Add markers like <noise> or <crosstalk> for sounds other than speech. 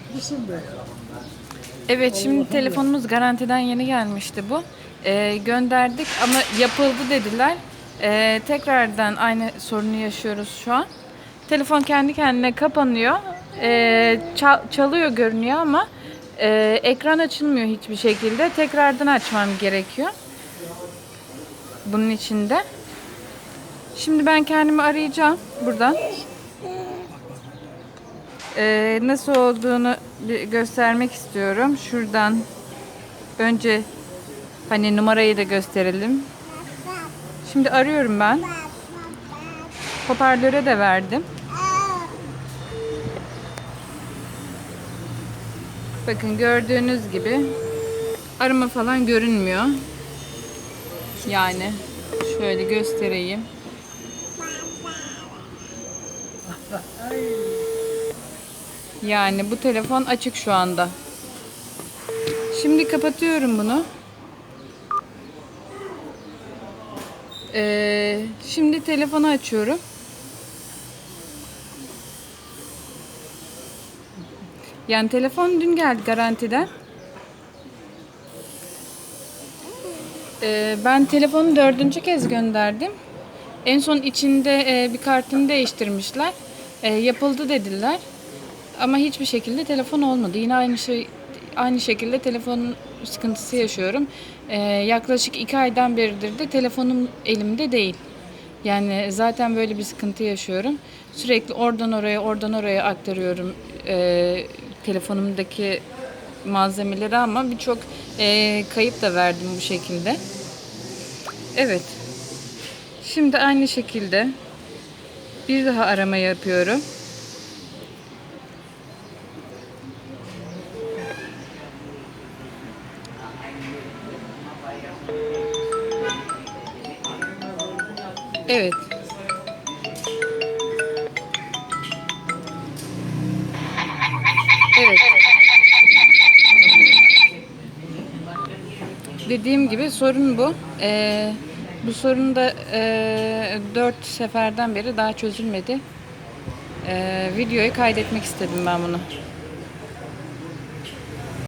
Mutlusun be. Evet şimdi telefonumuz garantiden yeni gelmişti bu. Ee, gönderdik ama yapıldı dediler. Ee, tekrardan aynı sorunu yaşıyoruz şu an. Telefon kendi kendine kapanıyor. Ee, çal- çalıyor görünüyor ama e, ekran açılmıyor hiçbir şekilde. Tekrardan açmam gerekiyor. Bunun içinde. Şimdi ben kendimi arayacağım buradan. Ee, nasıl olduğunu göstermek istiyorum. Şuradan önce hani numarayı da gösterelim. Şimdi arıyorum ben. Hoparlöre de verdim. Bakın gördüğünüz gibi arama falan görünmüyor. Yani şöyle göstereyim. <laughs> Yani bu telefon açık şu anda. Şimdi kapatıyorum bunu. Ee, şimdi telefonu açıyorum. Yani telefon dün geldi garantiden. Ee, ben telefonu dördüncü kez gönderdim. En son içinde e, bir kartını değiştirmişler. E, yapıldı dediler. Ama hiçbir şekilde telefon olmadı. Yine aynı şey aynı şekilde telefon sıkıntısı yaşıyorum. Ee, yaklaşık iki aydan beridir de telefonum elimde değil. Yani zaten böyle bir sıkıntı yaşıyorum. Sürekli oradan oraya, oradan oraya aktarıyorum e, telefonumdaki malzemeleri ama birçok e, kayıp da verdim bu şekilde. Evet. Şimdi aynı şekilde bir daha arama yapıyorum. Evet. Evet. Dediğim gibi sorun bu. Ee, bu sorun da e, 4 seferden beri daha çözülmedi. Ee, videoyu kaydetmek istedim ben bunu.